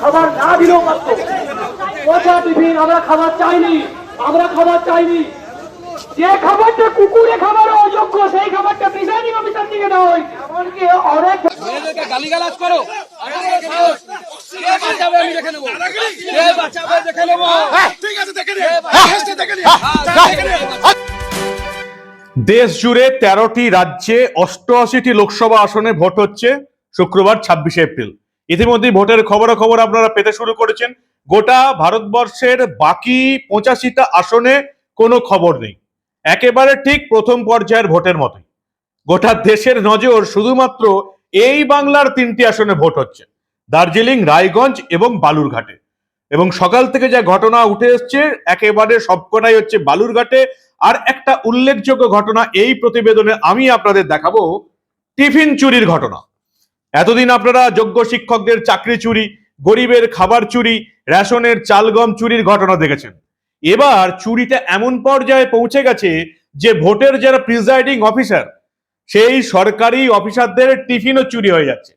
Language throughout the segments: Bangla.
খাবার না দিলেও পারতো পচা টিফিন আমরা খাবার চাইনি আমরা খাবার চাইনি। যে খাবারটা কুকুরে খাবার অযোগ্য সেই খাবারটা প্রিসাইডিং অফিসার নয় এমনকি অনেক মেয়েদেরকে গালিগালাজ করো। কে বাঁচাবে আমি দেখে নেব। কে বাঁচাবে দেখে নেব। ঠিক আছে দেখে নে দেখে নে দেশ জুড়ে তেরোটি রাজ্যে অষ্টআশিটি লোকসভা আসনে ভোট হচ্ছে শুক্রবার ছাব্বিশে এপ্রিল। ইতিমধ্যে ভোটের খবরাখবর আপনারা পেতে শুরু করেছেন। গোটা ভারতবর্ষের বাকি পঁচাশিটা আসনে কোনো খবর নেই। একেবারে ঠিক প্রথম পর্যায়ের ভোটের মতোই। গোটা দেশের নজর শুধুমাত্র এই বাংলার তিনটি আসনে ভোট হচ্ছে। দার্জিলিং, রায়গঞ্জ এবং বালুরঘাটে। এবং সকাল থেকে যা ঘটনা উঠে এসছে, একেবারে সবকটাই হচ্ছে বালুরঘাটে। আর একটা উল্লেখযোগ্য ঘটনা এই প্রতিবেদনে আমি আপনাদের দেখাবো। টিফিন চুরির ঘটনা। এতদিন আপনারা যোগ্য শিক্ষকদের চাকরি চুরি, গরিবের খাবার চুরি, রেশনের চাল গম চুরির ঘটনা দেখেছেন। এবার চুরিটা এমন পর্যায়ে পৌঁছে গেছে যে ভোটের যারা প্রিজাইডিং অফিসার, সেই সরকারি অফিসারদের টিফিনও চুরি হয়ে যাচ্ছে।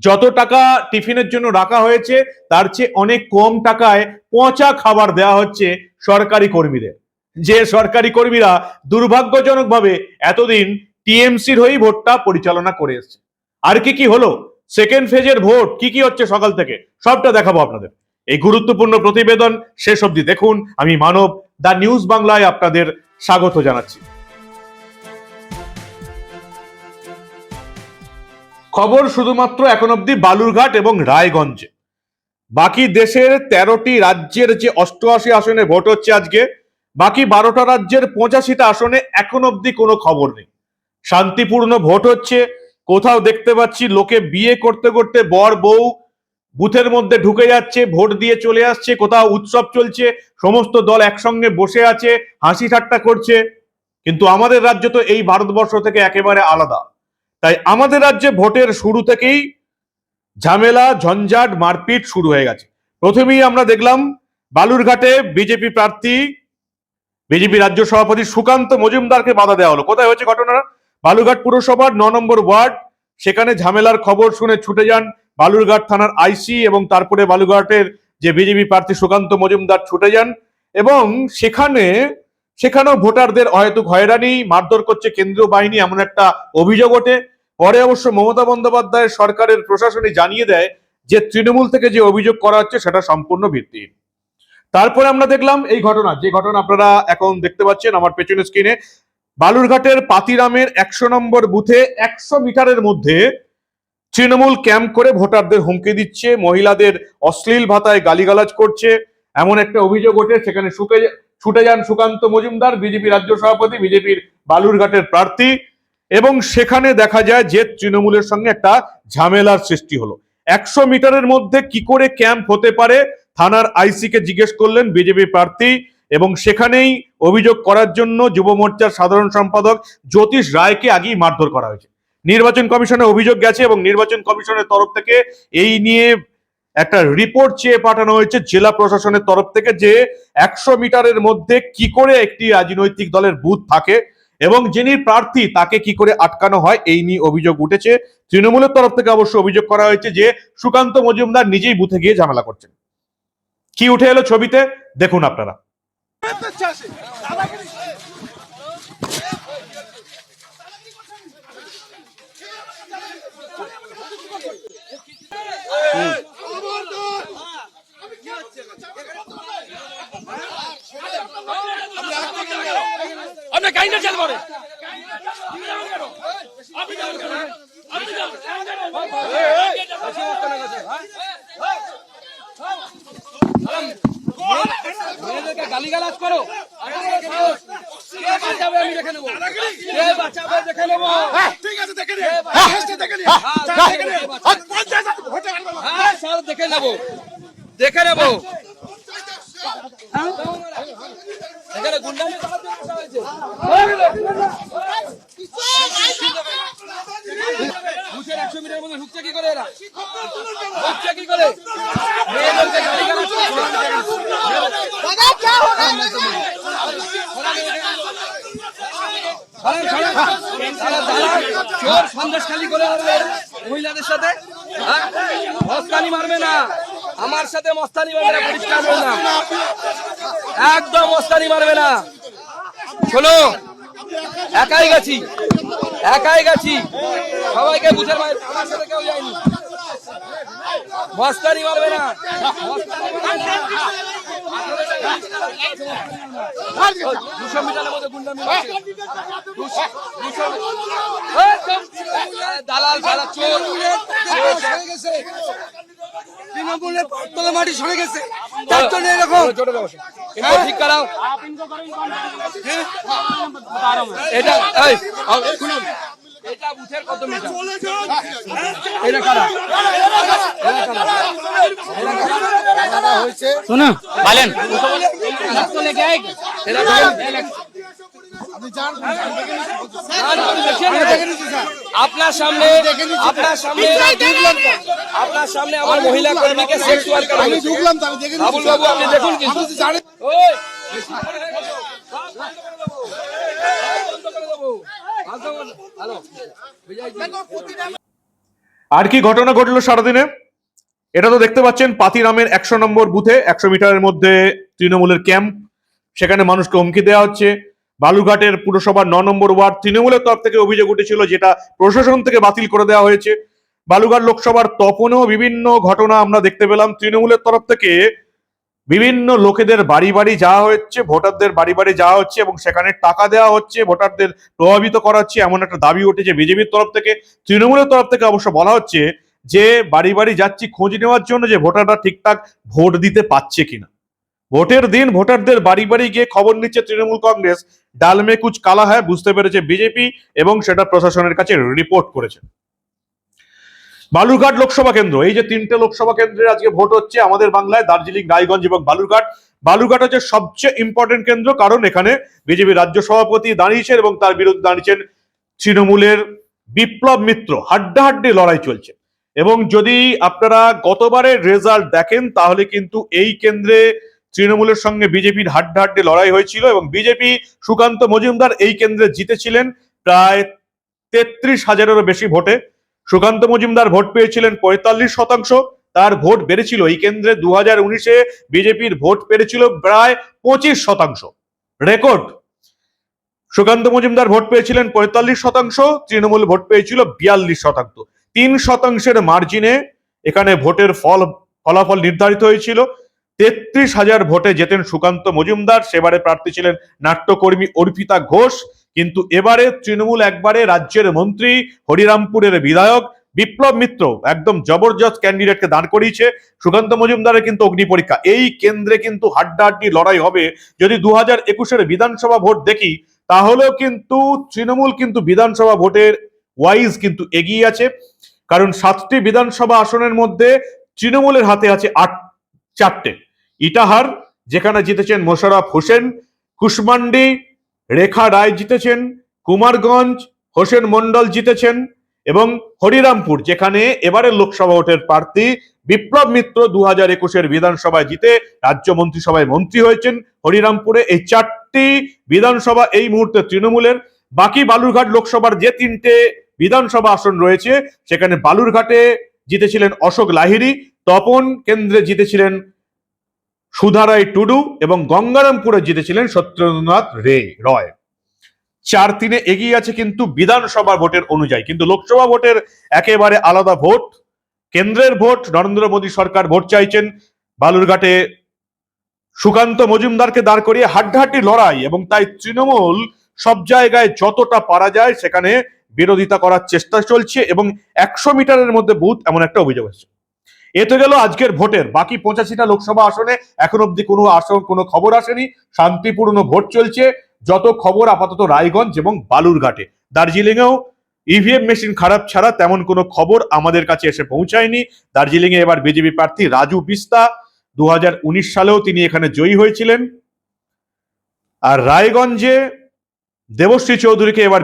যত টাকা টিফিনের জন্য রাখা হয়েছে, তার চেয়ে অনেক কম টাকায় পচা খাবার দেওয়া হচ্ছে সরকারি কর্মীদের। যে সরকারি কর্মীরা দুর্ভাগ্যজনকভাবে এতদিন টিএমসির হয়েই ভোটটা পরিচালনা করে এসছে। আর কি কি হলো? সেকেন্ড ফেজের ভোট, কি কি হচ্ছে সকাল থেকে? সবটা দেখাবো আপনাদের। এই গুরুত্বপূর্ণ প্রতিবেদন শেষ অবধি দেখুন। আমি মানব দা নিউজ বাংলায় আপনাদের স্বাগত জানাচ্ছি। খবর শুধুমাত্র এখন অব্দি বালুরঘাট এবং রায়গঞ্জে। বাকি দেশের তেরোটি রাজ্যের যে অষ্টআশি আসনে ভোট হচ্ছে আজকে, বাকি বারোটা রাজ্যের পঁচাশিটা আসনে এখন অব্দি কোনো খবর নেই। শান্তিপূর্ণ ভোট হচ্ছে কোথাও দেখতে পাচ্ছি লোকে বিয়ে করতে করতে বর বউ বুথের মধ্যে ঢুকে যাচ্ছে, ভোট দিয়ে চলে আসছে, কোথাও উৎসব চলছে, সমস্ত দল একসঙ্গে বসে আছে, হাসি ঠাট্টা করছে। কিন্তু আমাদের রাজ্য তো এই ভারতবর্ষ থেকে একেবারে আলাদা। তাই আমাদের রাজ্যে ভোটের শুরু থেকেই ঝামেলা, ঝঞ্ঝাট, মারপিট শুরু হয়ে গেছে। প্রথমেই আমরা দেখলাম বালুরঘাটে বিজেপি প্রার্থী, বিজেপি রাজ্য সভাপতি সুকান্ত মজুমদারকে বাধা দেওয়া হলো। কোথায় হয়েছে ঘটনাটা? বালুরঘাট পুরসভার ন নম্বর ওয়ার্ড। সেখানে ঝামেলার খবর শুনে ছুটে যান বালুরঘাট থানার আইসি এবং তারপরে বালুরঘাটের যে বিজেপি প্রার্থী সুকান্ত মজুমদার ছুটে যান এবং সেখানে সেখানেও ভোটারদের অহেতুক হয়রানি, মারধর করছে কেন্দ্রীয় বাহিনী এমন একটা অভিযোগ ওঠে। পরে অবশ্য মমতা বন্দ্যোপাধ্যায়ের সরকারের প্রশাসনই জানিয়ে দেয় যে তৃণমূল থেকে যে অভিযোগ করা হচ্ছে সেটা সম্পূর্ণ ভিত্তিহীন। তারপরে আমরা দেখলাম এই ঘটনা, যে ঘটনা আপনারা এখন দেখতে পাচ্ছেন আমার পেছনের স্ক্রিনে বালুরঘাটের পাতিরামের একশো নম্বর বুথে একশো মিটারের মধ্যে তৃণমূল ক্যাম্প করে ভোটারদের হুমকি দিচ্ছে। মহিলাদের অশ্লীল ভাতায় গালিগালাজ করছে। এমন একটা অভিযোগ ওঠে, সেখানে শুকে ছুটে যান সুকান্ত মজুমদার, বিজেপি রাজ্য সভাপতি, বিজেপির বালুরঘাটের প্রার্থী এবং সেখানে দেখা যায় যে তৃণমূলের সঙ্গে একটা ঝামেলার সৃষ্টি হলো। একশো মিটারের মধ্যে কি করে ক্যাম্প হতে পারে? থানার আইসিকে জিজ্ঞেস করলেন বিজেপি প্রার্থী। এবং সেখানেই অভিযোগ করার জন্য যুব মোর্চার সাধারণ সম্পাদক জ্যোতিষ রায়কে আগেই মারধর করা হয়েছে। নির্বাচন কমিশনে অভিযোগ গেছে এবং নির্বাচন কমিশনের তরফ থেকে এই নিয়ে একটা রিপোর্ট চেয়ে পাঠানো হয়েছে জেলা প্রশাসনের তরফ থেকে যে একশো মিটারের মধ্যে কি করে একটি রাজনৈতিক দলের বুথ থাকে এবং যিনি প্রার্থী তাকে কি করে আটকানো হয়, এই নিয়ে অভিযোগ উঠেছে। তৃণমূলের তরফ থেকে অবশ্য অভিযোগ করা হয়েছে যে সুকান্ত মজুমদার নিজেই বুথে গিয়ে ঝামেলা করছেন। কি উঠে এলো ছবিতে? দেখুন আপনারা। আপনার গাড়িটা চাল করে মেয়েদেরকে গালিগালাজ করো আমাদের সাহস। কে বাঁচাবে আমি দেখে নেব কে বাঁচাবে দেখে নেব ঠিক আছে দেখে নে দেখে নে দেখে নে পঞ্চায়েত ভোটে আনব হ্যাঁ। সব দেখে নেব। দেখে নেব। এখানে গুন্ডামি। বুথের একশো মিটারের মধ্যে ঢুকছে কি করে এরা? ঢুকছে কি করে মেয়েদেরকে গালিগালাজ করছে। ছাড়েন, ছাড়েন। তারা দালাল, চোর সন্দেশখালি করে মারবে মহিলাদের সাথে হ্যাঁ? হসকানি মারবে না। আমার সাথে মস্তানি মারবে না, পরিষ্কার বললাম। একদম মস্তানি মারবে না। শোনো, একাই গেছি একাই গেছি। সবাইকে বুঝে মার আমার সাথে কেউ যায়নি। মস্তানি মারবে না। মস্তানি মারবে না। দুশো মিটারের মধ্যে গুন্ডামি। দালাল চোর সরে গেছে তৃণমূলের তলে মাটি সরে গেছে তার জন্য এরকম ঠিক করাও এটা এই শুনুন এটা বুথের কত মিটার এটা কারা এরা কারা? শোনো। বলেন। আপনার সামনে আপনার সামনে আপনার সামনে আমার মহিলা কর্মীকে সেক্স ওয়ার্কার আমি ঢুকলাম তো আমি দেখে বাবুল বাবু আপনি দেখুন কিন্তু। জানেন ওই। আর কি ঘটনা ঘটলো সারাদিনে? এটা তো দেখতে পাচ্ছেন পাতিরামের একশো নম্বর বুথে, একশো মিটারের মধ্যে তৃণমূলের ক্যাম্প। সেখানে মানুষকে হুমকি দেওয়া হচ্ছে। বালুঘাটের পুরসভার ন নম্বর ওয়ার্ড তৃণমূলের তরফ থেকে অভিযোগ উঠেছিল যেটা প্রশাসন থেকে বাতিল করে দেওয়া হয়েছে। বালুঘাট লোকসভার তপনেও বিভিন্ন ঘটনা আমরা দেখতে পেলাম। তৃণমূলের তরফ থেকে বিভিন্ন লোকেদের বাড়ি বাড়ি যাওয়া হচ্ছে, ভোটারদের বাড়ি বাড়ি যাওয়া হচ্ছে এবং সেখানে টাকা দেওয়া হচ্ছে, ভোটারদের প্রভাবিত করা হচ্ছে, এমন একটা দাবি উঠেছে। বিজেপির তরফ থেকে, তৃণমূলের তরফ থেকে অবশ্য বলা হচ্ছে যে বাড়ি বাড়ি যাচ্ছি, খোঁজ নেওয়ার জন্য যে ভোটাররা ঠিকঠাক ভোট দিতে পারছে কিনা। ভোটের দিন ভোটারদের বাড়ি বাড়ি গিয়ে খবর নিচ্ছে তৃণমূল কংগ্রেস। ডালমে কুচ কালা হয় বুঝতে পেরেছে বিজেপি এবং সেটা প্রশাসনের কাছে রিপোর্ট করেছে। বালুরঘাট লোকসভা কেন্দ্র, এই যে তিনটে লোকসভা কেন্দ্রে আজকে ভোট হচ্ছে আমাদের বাংলায় দার্জিলিং, রায়গঞ্জ এবং বালুরঘাট। বালুরঘাট হচ্ছে সবচেয়ে ইম্পর্টেন্ট কেন্দ্র কারণ এখানে বিজেপি রাজ্য সভাপতি দাঁড়িয়েছেন এবং তার বিরুদ্ধে দাঁড়িয়েছেন তৃণমূলের বিপ্লব মিত্র। হাড্ডাহাড্ডি লড়াই চলছে। এবং যদি আপনারা গতবারের রেজাল্ট দেখেন, তাহলে কিন্তু এই কেন্দ্রে তৃণমূলের সঙ্গে বিজেপির হাড্ডাহাড্ডি লড়াই হয়েছিল এবং বিজেপি সুকান্ত মজুমদার এই কেন্দ্রে জিতেছিলেন প্রায় তেত্রিশ হাজারেরও বেশি ভোটে। সুকান্ত মজুমদার ভোট পেয়েছিলেন পঁয়তাল্লিশ শতাংশ, তার ভোট বেড়েছিল এই কেন্দ্রে দু হাজার উনিশে বিজেপির ভোট পেরেছিল প্রায় পঁচিশ শতাংশ। রেকর্ড, সুকান্ত মজুমদার ভোট পেয়েছিলেন পঁয়তাল্লিশ শতাংশ, তৃণমূল ভোট পেয়েছিল বিয়াল্লিশ শতাংশ। তিন শতাংশের মার্জিনে এখানে ভোটের ফল, ফলাফল নির্ধারিত হয়েছিল। তেত্রিশ হাজার ভোটে জেতেন সুকান্ত মজুমদার, সেবারে প্রার্থী ছিলেন নাট্যকর্মী অর্পিতা ঘোষ। কিন্তু এবারে তৃণমূল একবারে রাজ্যের মন্ত্রী, হরিরামপুরের বিধায়ক বিপ্লব মিত্র একদম জবরদস্ত ক্যান্ডিডেটকে দাঁড় করিয়েছে। সুকান্ত মজুমদারের কিন্তু অগ্নি পরীক্ষা। এই কেন্দ্রে কিন্তু হাড্ডাহাড্ডি লড়াই হবে। যদি দু হাজার একুশের বিধানসভা ভোট দেখি, তাহলেও কিন্তু তৃণমূল কিন্তু বিধানসভা ভোটের ওয়াইজ কিন্তু এগিয়ে আছে। কারণ সাতটি বিধানসভা আসনের মধ্যে তৃণমূলের হাতে আছে আট, চারটে। ইটাহার, যেখানে জিতেছেন মোশারফ হোসেন, কুশমান্ডি, রেখা রায় জিতেছেন, কুমারগঞ্জ, হোসেন মন্ডল জিতেছেন এবং হরিরামপুর, যেখানে এবারের লোকসভা ভোটের প্রার্থী বিপ্লব মিত্র দু হাজার একুশের বিধানসভায় জিতে রাজ্য মন্ত্রিসভায় মন্ত্রী হয়েছেন হরিরামপুরে। এই চারটি বিধানসভা এই মুহূর্তে তৃণমূলের। বাকি বালুরঘাট লোকসভার যে তিনটে বিধানসভা আসন রয়েছে, সেখানে বালুরঘাটে জিতেছিলেন অশোক লাহিড়ী, তপন কেন্দ্রে জিতেছিলেন সুধারায় টুডু এবং গঙ্গারামপুরে জিতেছিলেন সত্যেন্দ্রনাথ রে রয়। চার তিনে এগিয়ে আছে কিন্তু বিধানসভা ভোটের অনুযায়ী, কিন্তু লোকসভা ভোটের একেবারে আলাদা ভোট। কেন্দ্রের ভোট, নরেন্দ্র মোদী সরকার ভোট চাইছেন। বালুরঘাটে সুকান্ত মজুমদারকে দাঁড় করিয়ে হাড্ডাহাড্ডি লড়াই এবং তাই তৃণমূল সব জায়গায় যতটা পারা যায় সেখানে বিরোধিতা করার চেষ্টা চলছে এবং একশো মিটারের মধ্যে বুথ এমন একটা অভিযোগ এসেছে এ তো গেল আজকের ভোটের। বাকি পঁচাশিটা লোকসভা আসনে এখন অব্দি কোনো আসন, কোনো খবর আসেনি। শান্তিপূর্ণ ভোট চলছে। যত খবর আপাতত রায়গঞ্জ এবং বালুরঘাটে। দার্জিলিংয়েও ইভিএম মেশিন খারাপ ছাড়া তেমন কোনো খবর আমাদের কাছে এসে পৌঁছায়নি। দার্জিলিংয়ে এবার বিজেপি প্রার্থী রাজু বিস্তা। দু হাজার উনিশ সালেও তিনি এখানে জয়ী হয়েছিলেন। আর রায়গঞ্জে দেবশ্রী চৌধুরীকে এবার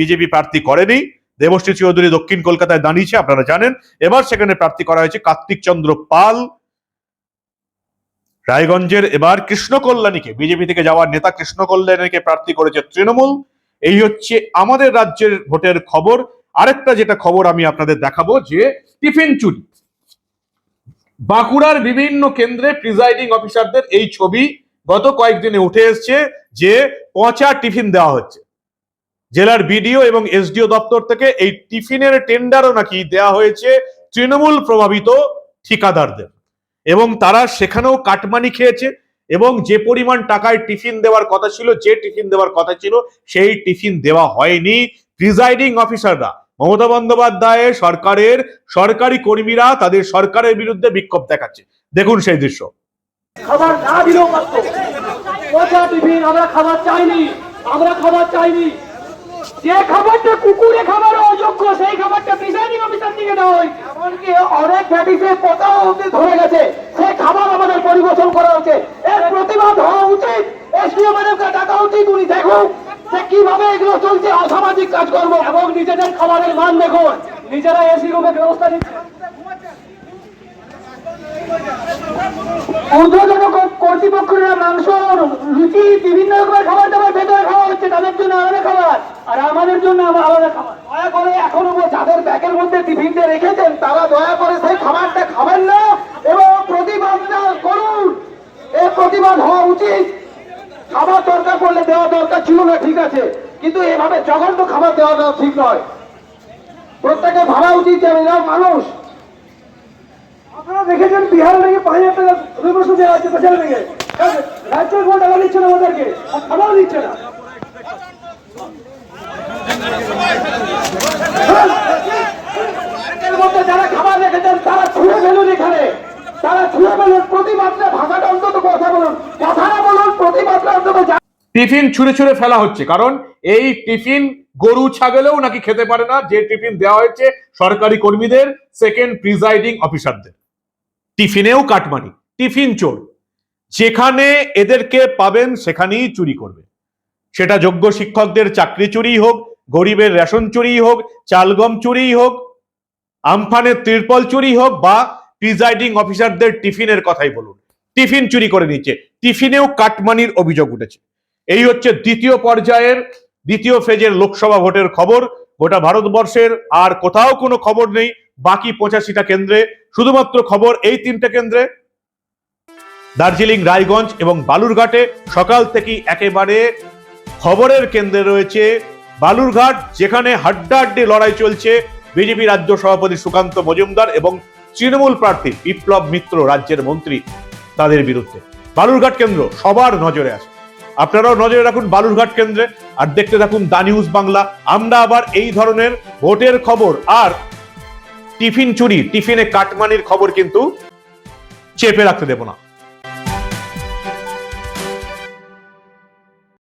বিজেপি প্রার্থী করেনি। দেবশ্রী চৌধুরী দক্ষিণ কলকাতায় দাঁড়িয়েছে, আপনারা জানেন। এবার সেখানে প্রার্থী করা হয়েছে কার্তিক চন্দ্র পাল। রায়গঞ্জের এবার কৃষ্ণ কল্যাণীকে, বিজেপি থেকে যাওয়ার নেতা কৃষ্ণ কল্যাণীকে প্রার্থী করেছে তৃণমূল। এই হচ্ছে আমাদের রাজ্যের ভোটের খবর। আরেকটা যেটা খবর আমি আপনাদের দেখাবো যে টিফিন চুরি। বাঁকুড়ার বিভিন্ন কেন্দ্রে প্রিজাইডিং অফিসারদের এই ছবি গত কয়েকদিনে উঠে এসছে যে পচা টিফিন দেওয়া হচ্ছে। জেলার বিডিও এবং এসডিও দপ্তর থেকে এই টিফিনের টেন্ডারও নাকি দেওয়া হয়েছে তৃণমূল প্রভাবিত ঠিকাদারদের। এবং তারা সেখানেও কাটমানি খেয়েছে এবং যে পরিমাণ টাকায় টিফিন দেওয়ার কথা ছিল, যে টিফিন দেওয়ার কথা ছিল, সেই টিফিন দেওয়া হয়নি। প্রিজাইডিং অফিসাররা, মমতা বন্দ্যোপাধ্যায়ের সরকারের সরকারি কর্মীরা তাদের সরকারের বিরুদ্ধে বিক্ষোভ দেখাচ্ছে। দেখুন সেই দৃশ্য। খাবার না দিলেও পারতো। পচা টিফিন আমরা খাবার চাইনি, আমরা খাবার চাইনি। যে খাবারটা কুকুরে খাবার অযোগ্য, সেই খাবারটা প্রিসাইডিং অফিসার থেকে দেওয়া হয়। এমনকি অনেক প্যাটিসে পচাও অব্দি ধরে গেছে সেই খাবার আমাদের পরিবেশন করা হচ্ছে। এর প্রতিবাদ হওয়া উচিত। এসডিও ম্যাডামকে ডাকা উচিত, উনি দেখুন যে কীভাবে এগুলো চলছে, অসামাজিক কাজকর্ম এবং নিজেদের খাবারের মান দেখুন। নিজেরা এসি রুমের ব্যবস্থা নিচ্ছে। ঊর্ধ্বতন কর্তৃপক্ষরা মাংস, লুচি, বিভিন্ন রকমের খাবার দাবার, ভেতরে খাওয়া হচ্ছে, তাদের জন্য আলাদা খাবার। আর আমাদের জন্য আবার আলাদা খাবার। দয়া করে এখনও যাদের ব্যাগের মধ্যে টিফিনটা রেখেছেন, তারা দয়া করে সেই খাবারটা খাবেন না এবং প্রতিবাদটা করুন। এর প্রতিবাদ হওয়া উচিত। খাবার দরকার পড়লে দেওয়া দরকার ছিল না, ঠিক আছে। কিন্তু এভাবে জঘন্য খাবার দেওয়াটা ঠিক নয়। প্রত্যেকে ভাবা উচিত যে এরা মানুষ। আপনারা দেখেছেন বিহার থেকে পাঁচ হাজার টাকা দেওয়া হচ্ছে থেকে রাজ্যের কোনো টাকা দিচ্ছে না আর খাবার দিচ্ছে না। যারা খাবার রেখেছেন, তারা ছুঁড়ে ফেলুন এখানে। তারা ছুঁড়ে ফেলুন ভাষাটা অন্তত কথা বলুন। কথাটা বলুন, প্রতিবাদটা অন্তত টিফিন ছুঁড়ে ছুঁড়ে ফেলা হচ্ছে, কারণ এই টিফিন গরু ছাগলেও নাকি খেতে পারে না। যে টিফিন দেওয়া হয়েছে সরকারি কর্মীদের সেকেন্ড প্রিজাইডিং অফিসারদের টিফিনেও কাটমানি, টিফিন চোর। যেখানে এদেরকে পাবেন সেখানেই চুরি করবে। সেটা যোগ্য শিক্ষকদের চাকরি চুরি হোক, গরিবের রেশন চুরি হোক, চালগম চুরি হোক, আমফানের ত্রিপল চুরি হোক বা প্রিজাইডিং অফিসারদের টিফিনের কথাই বলুন। টিফিন চুরি করে নিচ্ছে, টিফিনেও কাটমানির অভিযোগ উঠেছে। এই হচ্ছে দ্বিতীয় পর্যায়ের, দ্বিতীয় ফেজের লোকসভা ভোটের খবর। গোটা ভারতবর্ষের আর কোথাও কোনো খবর নেই। বাকি পঁচাশিটা কেন্দ্রে, শুধুমাত্র খবর এই তিনটে কেন্দ্রে। দার্জিলিং, রায়গঞ্জ এবং বালুরঘাটে সকাল থেকেই একেবারে খবরের কেন্দ্রে রয়েছে বালুরঘাট, যেখানে হাড্ডাহাড্ডি লড়াই চলছে বিজেপি রাজ্য সভাপতি সুকান্ত মজুমদার এবং তৃণমূল প্রার্থী বিপ্লব মিত্র, রাজ্যের মন্ত্রী, তাদের বিরুদ্ধে। বালুরঘাট কেন্দ্র সবার নজরে আছে আপনারাও নজরে রাখুন বালুরঘাট কেন্দ্রে আর দেখতে থাকুন দা নিউজ বাংলা। আমরা আবার এই ধরনের ভোটের খবর আর টিফিন চুরি, টিফিনে কাটমানির খবর কিন্তু চেপে রাখতে দেব না।